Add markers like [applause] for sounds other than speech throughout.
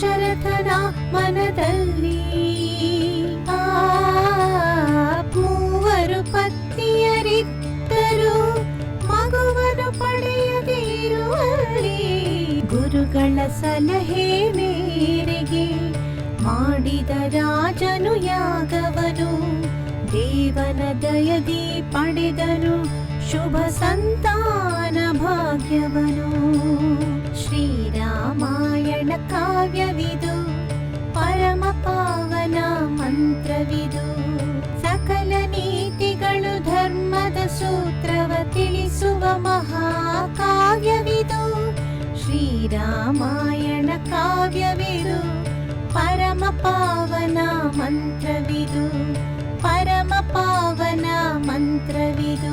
ಪ್ರಾರ್ಥನಾ ಮನದಲ್ಲಿ ಮೂವರು ಪತ್ನಿಯರಿದ್ದರು. ಮಗುವನ್ನು ಪಡೆಯದಿರುವಲ್ಲಿ ಗುರುಗಳ ಸಲಹೆ ಮೇರೆಗೆ ಮಾಡಿದ ರಾಜನು ಯಾಗವನು. ದೇವನ ದಯದಿ ಪಡೆದನು ಶುಭ ಸಂತಾನ ಭಾಗ್ಯವನು. ಶ್ರೀರಾಮಾಯಣ ಕಾವ್ಯವಿದು ಪರಮ ಪಾವನ ಮಂತ್ರವಿದು ಸಕಲ ನೀತಿಗಳು ಧರ್ಮದ ಸೂತ್ರವ ತಿಳಿಸುವ ಮಹಾಕಾವ್ಯವಿದು ಶ್ರೀರಾಮಾಯಣ ಕಾವ್ಯವಿದು ಪರಮ ಪಾವನ ಮಂತ್ರವಿದು ಪರಮ ಪಾವನ ಮಂತ್ರವಿದು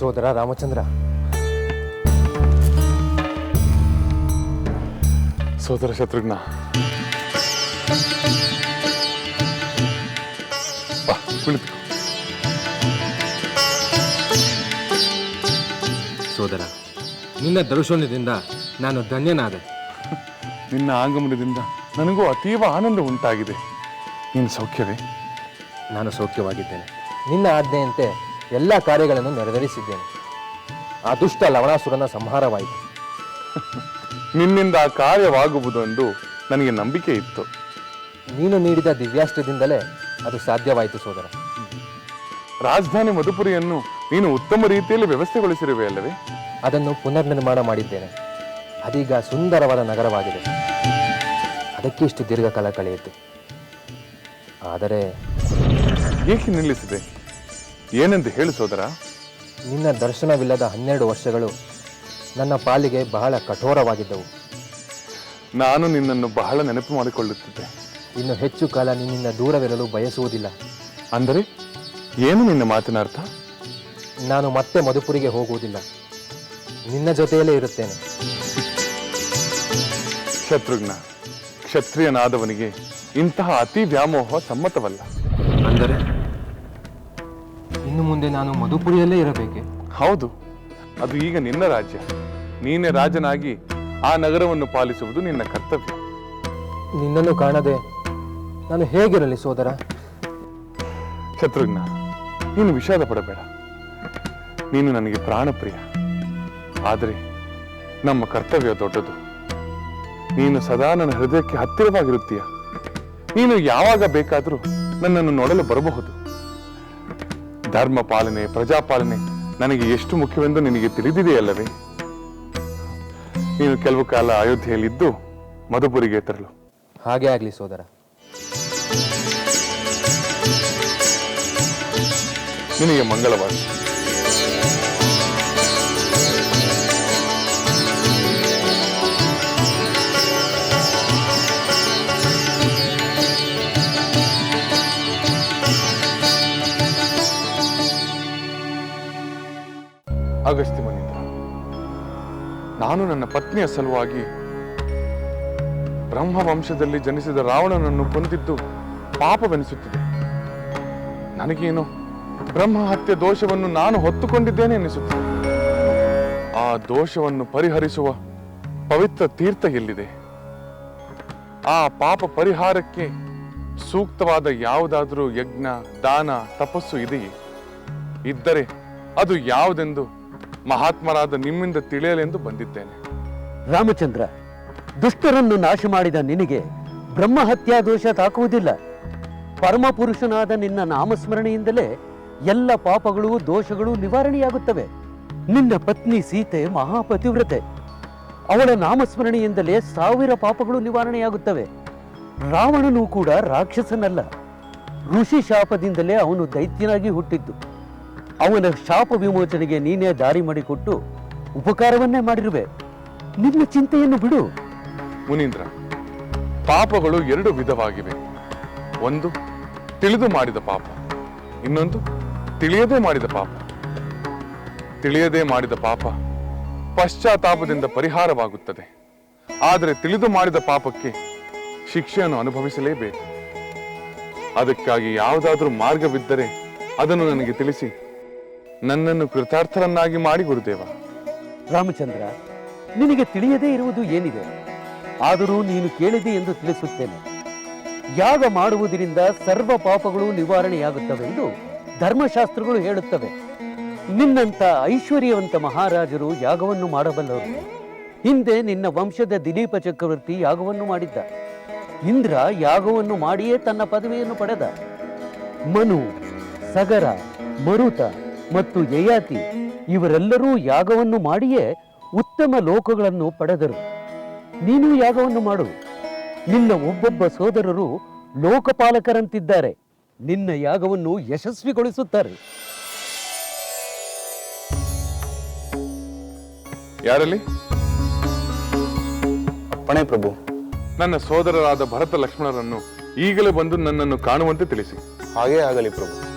ಸೋದರ ರಾಮಚಂದ್ರ. ಸೋದರ ಶತ್ರುಘ್ನ. ಕುಳಿತು. ಸೋದರ ನಿನ್ನ ದರ್ಶನದಿಂದ ನಾನು ಧನ್ಯನಾದೆ. ನಿನ್ನ ಆಗಮನದಿಂದ ನನಗೂ ಅತೀವ ಆನಂದ ಉಂಟಾಗಿದೆ. ನೀನು ಸೌಖ್ಯವೇ? ನಾನು ಸೌಖ್ಯವಾಗಿದ್ದೇನೆ. ನಿನ್ನ ಆಜ್ಞೆಯಂತೆ ಎಲ್ಲ ಕಾರ್ಯಗಳನ್ನು ನೆರವೇರಿಸಿದ್ದೇನೆ. ಆ ದುಷ್ಟ ಲವಣಾಸುರನ ಸಂಹಾರವಾಯಿತು. [laughs] ನಿನ್ನಿಂದ ಆ ಕಾರ್ಯವಾಗುವುದೆಂದು ನನಗೆ ನಂಬಿಕೆ ಇತ್ತು. ನೀನು ನೀಡಿದ ದಿವ್ಯಾಸ್ತ್ರದಿಂದಲೇ ಅದು ಸಾಧ್ಯವಾಯಿತು ಸೋದರ. ರಾಜಧಾನಿ ಮಧುಪುರಿಯನ್ನು ನೀನು ಉತ್ತಮ ರೀತಿಯಲ್ಲಿ ವ್ಯವಸ್ಥೆಗೊಳಿಸಿರುವೆ ಅಲ್ಲವೇ? ಅದನ್ನು ಪುನರ್ನಿರ್ಮಾಣ ಮಾಡಿದ್ದೇನೆ. ಅದೀಗ ಸುಂದರವಾದ ನಗರವಾಗಿದೆ. ಅದಕ್ಕೆ ಇಷ್ಟು ದೀರ್ಘಕಾಲ ಕಳೆಯಿತು. ಆದರೆ ಏಕೆ ನಿಲ್ಲಿಸಿದೆ? ಏನೆಂದು ಹೇಳು ಸೋದರ? ನಿನ್ನ ದರ್ಶನವಿಲ್ಲದ ಹನ್ನೆರಡು ವರ್ಷಗಳು ನನ್ನ ಪಾಲಿಗೆ ಬಹಳ ಕಠೋರವಾಗಿದ್ದವು. ನಾನು ನಿನ್ನನ್ನು ಬಹಳ ನೆನಪು ಮಾಡಿಕೊಳ್ಳುತ್ತಿದ್ದೆ. ಇನ್ನು ಹೆಚ್ಚು ಕಾಲ ನಿನ್ನಿಂದ ದೂರವಿರಲು ಬಯಸುವುದಿಲ್ಲ. ಅಂದರೆ ಏನು ನಿನ್ನ ಮಾತಿನ ಅರ್ಥ? ನಾನು ಮತ್ತೆ ಮಧುಪುರಿಗೆ ಹೋಗುವುದಿಲ್ಲ. ನಿನ್ನ ಜೊತೆಯಲ್ಲೇ ಇರುತ್ತೇನೆ. ಶತ್ರುಘ್ನ ಕ್ಷತ್ರಿಯನಾದವನಿಗೆ ಇಂತಹ ಅತಿ ವ್ಯಾಮೋಹ ಸಮ್ಮತವಲ್ಲ. ಅಂದರೆ? ಇನ್ನು ಮುಂದೆ ನಾನು ಮಧುಪುರಿಯಲ್ಲೇ ಇರಬೇಕೆ? ಹೌದು. ಅದು ಈಗ ನಿನ್ನ ರಾಜ್ಯ. ನೀನೇ ರಾಜನಾಗಿ ಆ ನಗರವನ್ನು ಪಾಲಿಸುವುದು ನಿನ್ನ ಕರ್ತವ್ಯ. ನಿನ್ನನ್ನು ಕಾಣದೆ ನಾನು ಹೇಗಿರಲಿ ಸೋದರ? ಶತ್ರುಘ್ನ ನೀನು ವಿಷಾದ ಪಡಬೇಡ. ನೀನು ನನಗೆ ಪ್ರಾಣಪ್ರಿಯ. ಆದರೆ ನಮ್ಮ ಕರ್ತವ್ಯ ದೊಡ್ಡದು. ನೀನು ಸದಾ ನನ್ನ ಹೃದಯಕ್ಕೆ ಹತ್ತಿರವಾಗಿರುತ್ತೀಯ. ನೀನು ಯಾವಾಗ ಬೇಕಾದರೂ ನನ್ನನ್ನು ನೋಡಲು ಬರಬಹುದು. ಧರ್ಮ ಪಾಲನೆ ಪ್ರಜಾಪಾಲನೆ ನನಗೆ ಎಷ್ಟು ಮುಖ್ಯವೆಂದು ನಿನಗೆ ತಿಳಿದಿದೆಯಲ್ಲವೇ? ನೀನು ಕೆಲವು ಕಾಲ ಅಯೋಧ್ಯೆಯಲ್ಲಿದ್ದು ಮಧುಪುರಿಗೆ ತರಲು ಹಾಗೆ ಆಗಲಿ ಸೋದರ. ನಿನಗೆ ಮಂಗಳವಾಗಲಿ. ಅಗಸ್ತ್ಯ ಮುನೀಂದ್ರ ನಾನು ನನ್ನ ಪತ್ನಿಯ ಸಲುವಾಗಿ ಬ್ರಹ್ಮವಂಶದಲ್ಲಿ ಜನಿಸಿದ ರಾವಣನನ್ನು ಕೊಂದಿದ್ದು ಪಾಪವೆನಿಸುತ್ತಿದೆ. ನನಗೇನು ಬ್ರಹ್ಮ ಹತ್ಯೆ ದೋಷವನ್ನು ನಾನು ಹೊತ್ತುಕೊಂಡಿದ್ದೇನೆ ಎನಿಸುತ್ತಿದೆ ಆ ದೋಷವನ್ನು ಪರಿಹರಿಸುವ ಪವಿತ್ರ ತೀರ್ಥ ಎಲ್ಲಿದೆ? ಆ ಪಾಪ ಪರಿಹಾರಕ್ಕೆ ಸೂಕ್ತವಾದ ಯಾವುದಾದರೂ ಯಜ್ಞ, ದಾನ, ತಪಸ್ಸು ಇದೆಯೇ? ಇದ್ದರೆ ಅದು ಯಾವುದೆಂದು ಮಹಾತ್ಮರಾದ ನಿಮ್ಮಿಂದ ತಿಳಿಯಲೆಂದು ಬಂದಿದ್ದೇನೆ. ರಾಮಚಂದ್ರ, ದುಷ್ಟರನ್ನು ನಾಶ ಮಾಡಿದ ನಿನಗೆ ಬ್ರಹ್ಮಹತ್ಯಾ ದೋಷ ತಾಕುವುದಿಲ್ಲ. ಪರಮಪುರುಷನಾದ ನಿನ್ನ ನಾಮಸ್ಮರಣೆಯಿಂದಲೇ ಎಲ್ಲ ಪಾಪಗಳು ದೋಷಗಳು ನಿವಾರಣೆಯಾಗುತ್ತವೆ. ನಿನ್ನ ಪತ್ನಿ ಸೀತೆ ಮಹಾಪತಿವ್ರತೆ. ಅವಳ ನಾಮಸ್ಮರಣೆಯಿಂದಲೇ ಸಾವಿರ ಪಾಪಗಳು ನಿವಾರಣೆಯಾಗುತ್ತವೆ. ರಾವಣನು ಕೂಡ ರಾಕ್ಷಸನಲ್ಲ. ಋಷಿ ಶಾಪದಿಂದಲೇ ಅವನು ದೈತ್ಯನಾಗಿ ಹುಟ್ಟಿದ್ದು. ಅವನ ಶಾಪ ವಿಮೋಚನೆಗೆ ನೀನೇ ದಾರಿ ಮಾಡಿಕೊಟ್ಟು ಉಪಕಾರವನ್ನೇ ಮಾಡಿರುವೆ. ನಿನ್ನ ಚಿಂತೆಯನ್ನು ಬಿಡು. ಮುನೀಂದ್ರ, ಪಾಪಗಳು ಎರಡು ವಿಧವಾಗಿವೆ. ಒಂದು, ತಿಳಿದು ಮಾಡಿದ ಪಾಪ. ಇನ್ನೊಂದು, ತಿಳಿಯದೆ ಮಾಡಿದ ಪಾಪ. ತಿಳಿಯದೆ ಮಾಡಿದ ಪಾಪ ಪಶ್ಚಾತ್ತಾಪದಿಂದ ಪರಿಹಾರವಾಗುತ್ತದೆ. ಆದರೆ ತಿಳಿದು ಮಾಡಿದ ಪಾಪಕ್ಕೆ ಶಿಕ್ಷೆಯನ್ನು ಅನುಭವಿಸಲೇಬೇಕು. ಅದಕ್ಕಾಗಿ ಯಾವುದಾದ್ರೂ ಮಾರ್ಗವಿದ್ದರೆ ಅದನ್ನು ನನಗೆ ತಿಳಿಸಿ. ನನ್ನನ್ನು ಕೃತಾರ್ಥರನ್ನಾಗಿ ಮಾಡಿ ಗುರುದೇವ. ರಾಮಚಂದ್ರ, ನಿನಗೆ ತಿಳಿಯದೇ ಇರುವುದು ಏನಿದೆ? ಆದರೂ ನೀನು ಕೇಳಿದೆ ಎಂದು ತಿಳಿಸುತ್ತೇನೆ. ಯಾಗ ಮಾಡುವುದರಿಂದ ಸರ್ವ ಪಾಪಗಳು ನಿವಾರಣೆಯಾಗುತ್ತವೆಂದು ಧರ್ಮಶಾಸ್ತ್ರಗಳು ಹೇಳುತ್ತವೆ. ನಿನ್ನಂಥ ಐಶ್ವರ್ಯವಂತ ಮಹಾರಾಜರು ಯಾಗವನ್ನು ಮಾಡಬಲ್ಲರು. ಹಿಂದೆ ನಿನ್ನ ವಂಶದ ದಿಲೀಪ ಚಕ್ರವರ್ತಿ ಯಾಗವನ್ನು ಮಾಡಿದ್ದ. ಇಂದ್ರ ಯಾಗವನ್ನು ಮಾಡಿಯೇ ತನ್ನ ಪದವಿಯನ್ನು ಪಡೆದ. ಮನು, ಸಗರ, ಮರುತ ಮತ್ತು ಯಯಾತಿ ಇವರೆಲ್ಲರೂ ಯಾಗವನ್ನು ಮಾಡಿಯೇ ಉತ್ತಮ ಲೋಕಗಳನ್ನು ಪಡೆದರು. ನೀನು ಯಾಗವನ್ನು ಮಾಡು. ನಿನ್ನ ಒಬ್ಬೊಬ್ಬ ಸೋದರರು ಲೋಕಪಾಲಕರಂತಿದ್ದಾರೆ. ನಿನ್ನ ಯಾಗವನ್ನು ಯಶಸ್ವಿಗೊಳಿಸುತ್ತಾರೆ. ಯಾರಲ್ಲಿ? ಅಪ್ಪಣೆ ಪ್ರಭು. ನನ್ನ ಸೋದರರಾದ ಭರತ ಲಕ್ಷ್ಮಣರನ್ನು ಈಗಲೇ ಬಂದು ನನ್ನನ್ನು ಕಾಣುವಂತೆ ತಿಳಿಸಿ. ಹಾಗೇ ಆಗಲಿ ಪ್ರಭು.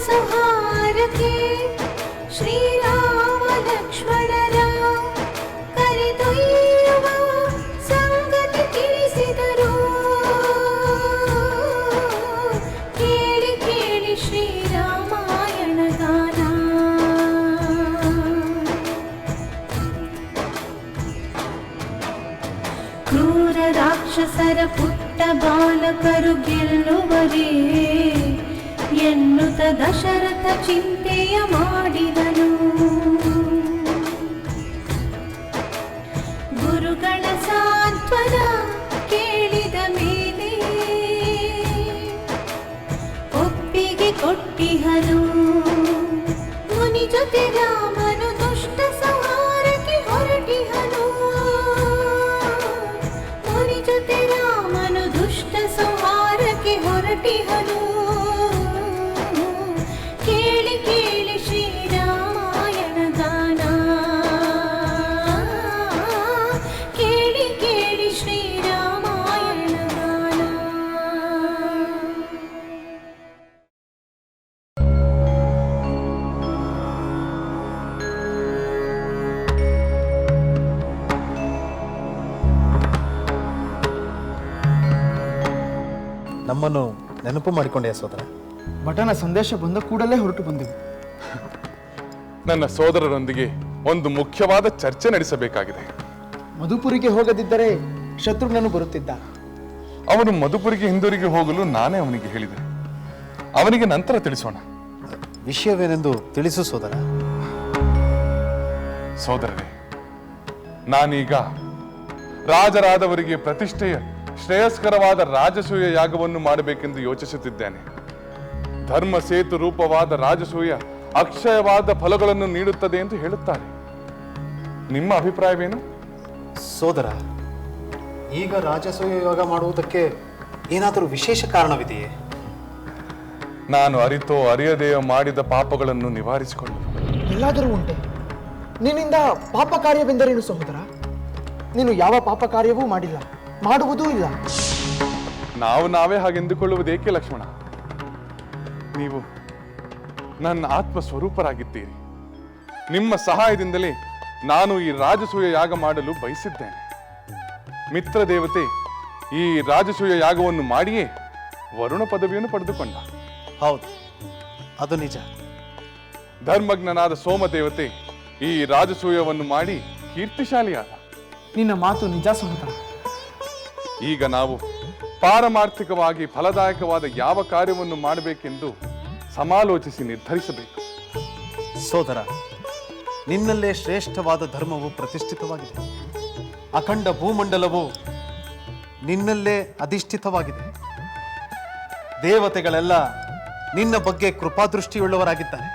ಸಂಹಾರಕ್ಕೆ ಶ್ರೀರಾಮ ಲಕ್ಷ್ಮಣರ ಕರೆದೊಯ್ಯುವ ಸಂಗತಿ ತಿಳಿಸಿದರು. ಕೇಳಿ ಕೇಳಿ ಶ್ರೀರಾಮಾಯಣ ಗಾನ. ಪುಟ್ಟ ಬಾಲಕರು ಗೆಲ್ಲುವರೇ? ಎನ್ನುತ್ತ ದಶರಥ ಚಿಂತೆಯ ಮಾಡಿದನು. ನಮ್ಮನ್ನು ನೆನಪು ಮಾಡಿಕೊಂಡೆ ಸೋದರ? ಬಟನ ಸಂದೇಶ ಬಂದ ಕೂಡಲೇ ಹೊರಟು ಬಂದಿದೆ ನನ್ನ ಸೋದರರೊಂದಿಗೆ ಒಂದು ಮುಖ್ಯವಾದ ಚರ್ಚೆ ನಡೆಸಬೇಕಾಗಿದೆ. ಮಧುಪುರಿಗೆ ಹೋಗದಿದ್ದರೆ ಶತ್ರುಘ್ನನು ಬರುತ್ತಿದ್ದ. ಅವನು ಮಧುಪುರಿಗೆ ಹಿಂದಿರುಗಿ ಹೋಗಲು ನಾನೇ ಅವನಿಗೆ ಹೇಳಿದೆ. ಅವನಿಗೆ ನಂತರ ತಿಳಿಸೋಣ. ವಿಷಯವೇನೆಂದು ತಿಳಿಸು ಸೋದರ. ಸೋದರರೇ ನಾನೀಗ ರಾಜರಾದವರಿಗೆ ಪ್ರತಿಷ್ಠೆಯ ಶ್ರೇಯಸ್ಕರವಾದ ರಾಜಸೂಯ ಯಾಗವನ್ನು ಮಾಡಬೇಕೆಂದು ಯೋಚಿಸುತ್ತಿದ್ದೇನೆ. ಧರ್ಮ ಸೇತು ರೂಪವಾದ ರಾಜಸೂಯ ಅಕ್ಷಯವಾದ ಫಲಗಳನ್ನು ನೀಡುತ್ತದೆ ಎಂದು ಹೇಳುತ್ತಾರೆ ನಿಮ್ಮ ಅಭಿಪ್ರಾಯವೇನು? ಸೋದರ ಈಗ ರಾಜಸೂಯ ಯೋಗ ಮಾಡುವುದಕ್ಕೆ ಏನಾದರೂ ವಿಶೇಷ ಕಾರಣವಿದೆಯೇ? ನಾನು ಅರಿತೋ ಅರಿಯದೆಯೋ ಮಾಡಿದ ಪಾಪಗಳನ್ನು ನಿವಾರಿಸಿಕೊಳ್ಳಲು ಎಲ್ಲಾದರೂ ಉಂಟೆ. ನಿನ್ನಿಂದ ಪಾಪ ಕಾರ್ಯವೆಂದರೇನು ಸಹೋದರ? ನೀನು ಯಾವ ಪಾಪ ಕಾರ್ಯವೂ ಮಾಡಿಲ್ಲ. ಮಾಡುವುದೂ ಇಲ್ಲ. ನಾವು ನಾವೇ ಹಾಗೆಂದುಕೊಳ್ಳುವುದೇಕೆ ಲಕ್ಷ್ಮಣ? ನೀವು ನನ್ನ ಆತ್ಮ ಸ್ವರೂಪರಾಗಿದ್ದೀರಿ ನಿಮ್ಮ ಸಹಾಯದಿಂದಲೇ ನಾನು ಈ ರಾಜಸೂಯ ಯಾಗ ಮಾಡಲು ಬಯಸಿದ್ದೇನೆ. ಮಿತ್ರ ದೇವತೆ ಈ ರಾಜಸೂಯ ಯಾಗವನ್ನು ಮಾಡಿಯೇ ವರುಣ ಪದವಿಯನ್ನು ಪಡೆದುಕೊಂಡ. ಹೌದು ಅದು ನಿಜ. ಧರ್ಮಜ್ಞನಾದ ಸೋಮದೇವತೆ ಈ ರಾಜಸೂಯವನ್ನು ಮಾಡಿ ಕೀರ್ತಿಶಾಲಿಯಾದ. ನಿನ್ನ ಮಾತು ನಿಜ ಸಹೋದರ ಈಗ ನಾವು ಪಾರಮಾರ್ಥಿಕವಾಗಿ ಫಲದಾಯಕವಾದ ಯಾವ ಕಾರ್ಯವನ್ನು ಮಾಡಬೇಕೆಂದು ಸಮಾಲೋಚಿಸಿ ನಿರ್ಧರಿಸಬೇಕು. ಸೋದರ, ನಿನ್ನಲ್ಲೇ ಶ್ರೇಷ್ಠವಾದ ಧರ್ಮವು ಪ್ರತಿಷ್ಠಿತವಾಗಿದೆ. ಅಖಂಡ ಭೂಮಂಡಲವು ನಿನ್ನಲ್ಲೇ ಅಧಿಷ್ಠಿತವಾಗಿದೆ. ದೇವತೆಗಳೆಲ್ಲ ನಿನ್ನ ಬಗ್ಗೆ ಕೃಪಾದೃಷ್ಟಿಯುಳ್ಳವರಾಗಿದ್ದಾರೆ.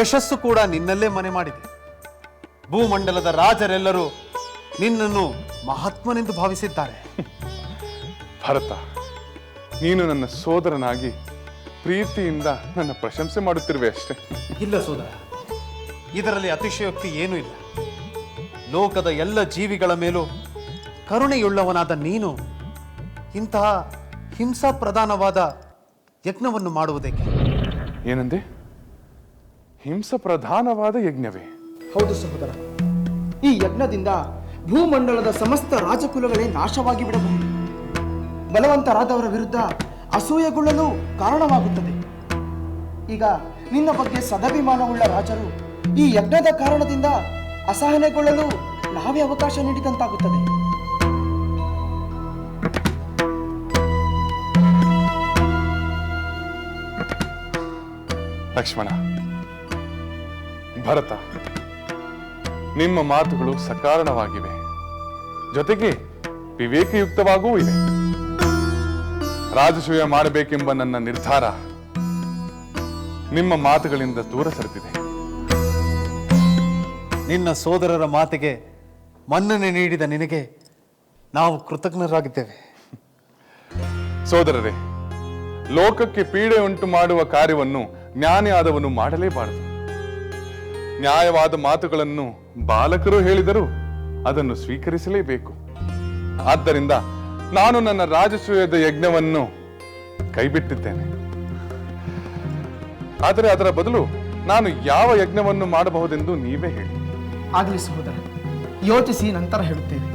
ಯಶಸ್ಸು ಕೂಡ ನಿನ್ನಲ್ಲೇ ಮನೆ ಮಾಡಿದೆ. ಭೂಮಂಡಲದ ರಾಜರೆಲ್ಲರೂ ನಿನ್ನನ್ನು ಮಹಾತ್ಮನೆಂದು ಭಾವಿಸಿದ್ದಾರೆ. ಭರತ ನೀನು ನನ್ನ ಸೋದರನಾಗಿ ಪ್ರೀತಿಯಿಂದ ನನ್ನ ಪ್ರಶಂಸೆ ಮಾಡುತ್ತಿರುವೆ ಅಷ್ಟೇ. ಇಲ್ಲ ಸೋದರ ಇದರಲ್ಲಿ ಅತಿಶಯೋಕ್ತಿ ಏನೂ ಇಲ್ಲ. ಲೋಕದ ಎಲ್ಲ ಜೀವಿಗಳ ಮೇಲೂ ಕರುಣೆಯುಳ್ಳವನಾದ ನೀನು ಇಂತಹ ಹಿಂಸಾ ಪ್ರಧಾನವಾದ ಯಜ್ಞವನ್ನು ಮಾಡುವುದಕ್ಕೆ ಏನಂದೆ? ಹಿಂಸಾ ಪ್ರಧಾನವಾದ ಯಜ್ಞವೇ? ಹೌದು ಸಹೋದರ ಈ ಯಜ್ಞದಿಂದ ಭೂಮಂಡಲದ ಸಮಸ್ತ ರಾಜಕುಲಗಳೇ ನಾಶವಾಗಿ ಬಿಡಬಹುದು ಬಲವಂತರಾದವರ ವಿರುದ್ಧ ಅಸೂಯೆಗೊಳ್ಳಲು ಕಾರಣವಾಗುತ್ತದೆ. ಈಗ ನಿನ್ನ ಬಗ್ಗೆ ಸದಭಿಮಾನವುಳ್ಳ ರಾಜರು ಈ ಯಜ್ಞದ ಕಾರಣದಿಂದ ಅಸಹನೆಗೊಳ್ಳಲು ನಾವೇ ಅವಕಾಶ ನೀಡಿದಂತಾಗುತ್ತದೆ. ಲಕ್ಷ್ಮಣ, ಭರತ ನಿಮ್ಮ ಮಾತುಗಳು ಸಕಾರಣವಾಗಿವೆ. ಜೊತೆಗೆ ವಿವೇಕಯುಕ್ತವಾಗೂ ಇವೆ. ರಾಜಸೂಯ ಮಾಡಬೇಕೆಂಬ ನನ್ನ ನಿರ್ಧಾರ ನಿಮ್ಮ ಮಾತುಗಳಿಂದ ದೂರ ಸರಿದಿದೆ. ನಿನ್ನ ಸೋದರರ ಮಾತಿಗೆ ಮನ್ನಣೆ ನೀಡಿದ ನಿನಗೆ ನಾವು ಕೃತಜ್ಞರಾಗಿದ್ದೇವೆ. ಸೋದರರೇ ಲೋಕಕ್ಕೆ ಪೀಡೆ ಉಂಟು ಮಾಡುವ ಕಾರ್ಯವನ್ನು ಜ್ಞಾನಿಯಾದವನು ಮಾಡಲೇಬಾರದು. ನ್ಯಾಯವಾದ ಮಾತುಗಳನ್ನು ಬಾಲಕರು ಹೇಳಿದರು ಅದನ್ನು ಸ್ವೀಕರಿಸಲೇಬೇಕು. ಆದ್ದರಿಂದ ನಾನು ನನ್ನ ರಾಜಸೂಯದ ಯಜ್ಞವನ್ನು ಕೈಬಿಟ್ಟಿದ್ದೇನೆ. ಆದರೆ ಅದರ ಬದಲು ನಾನು ಯಾವ ಯಜ್ಞವನ್ನು ಮಾಡಬಹುದೆಂದು ನೀವೇ ಹೇಳಿ. ಆಗಲಿ ಯೋಚಿಸಿ ನಂತರ ಹೇಳುತ್ತೇವೆ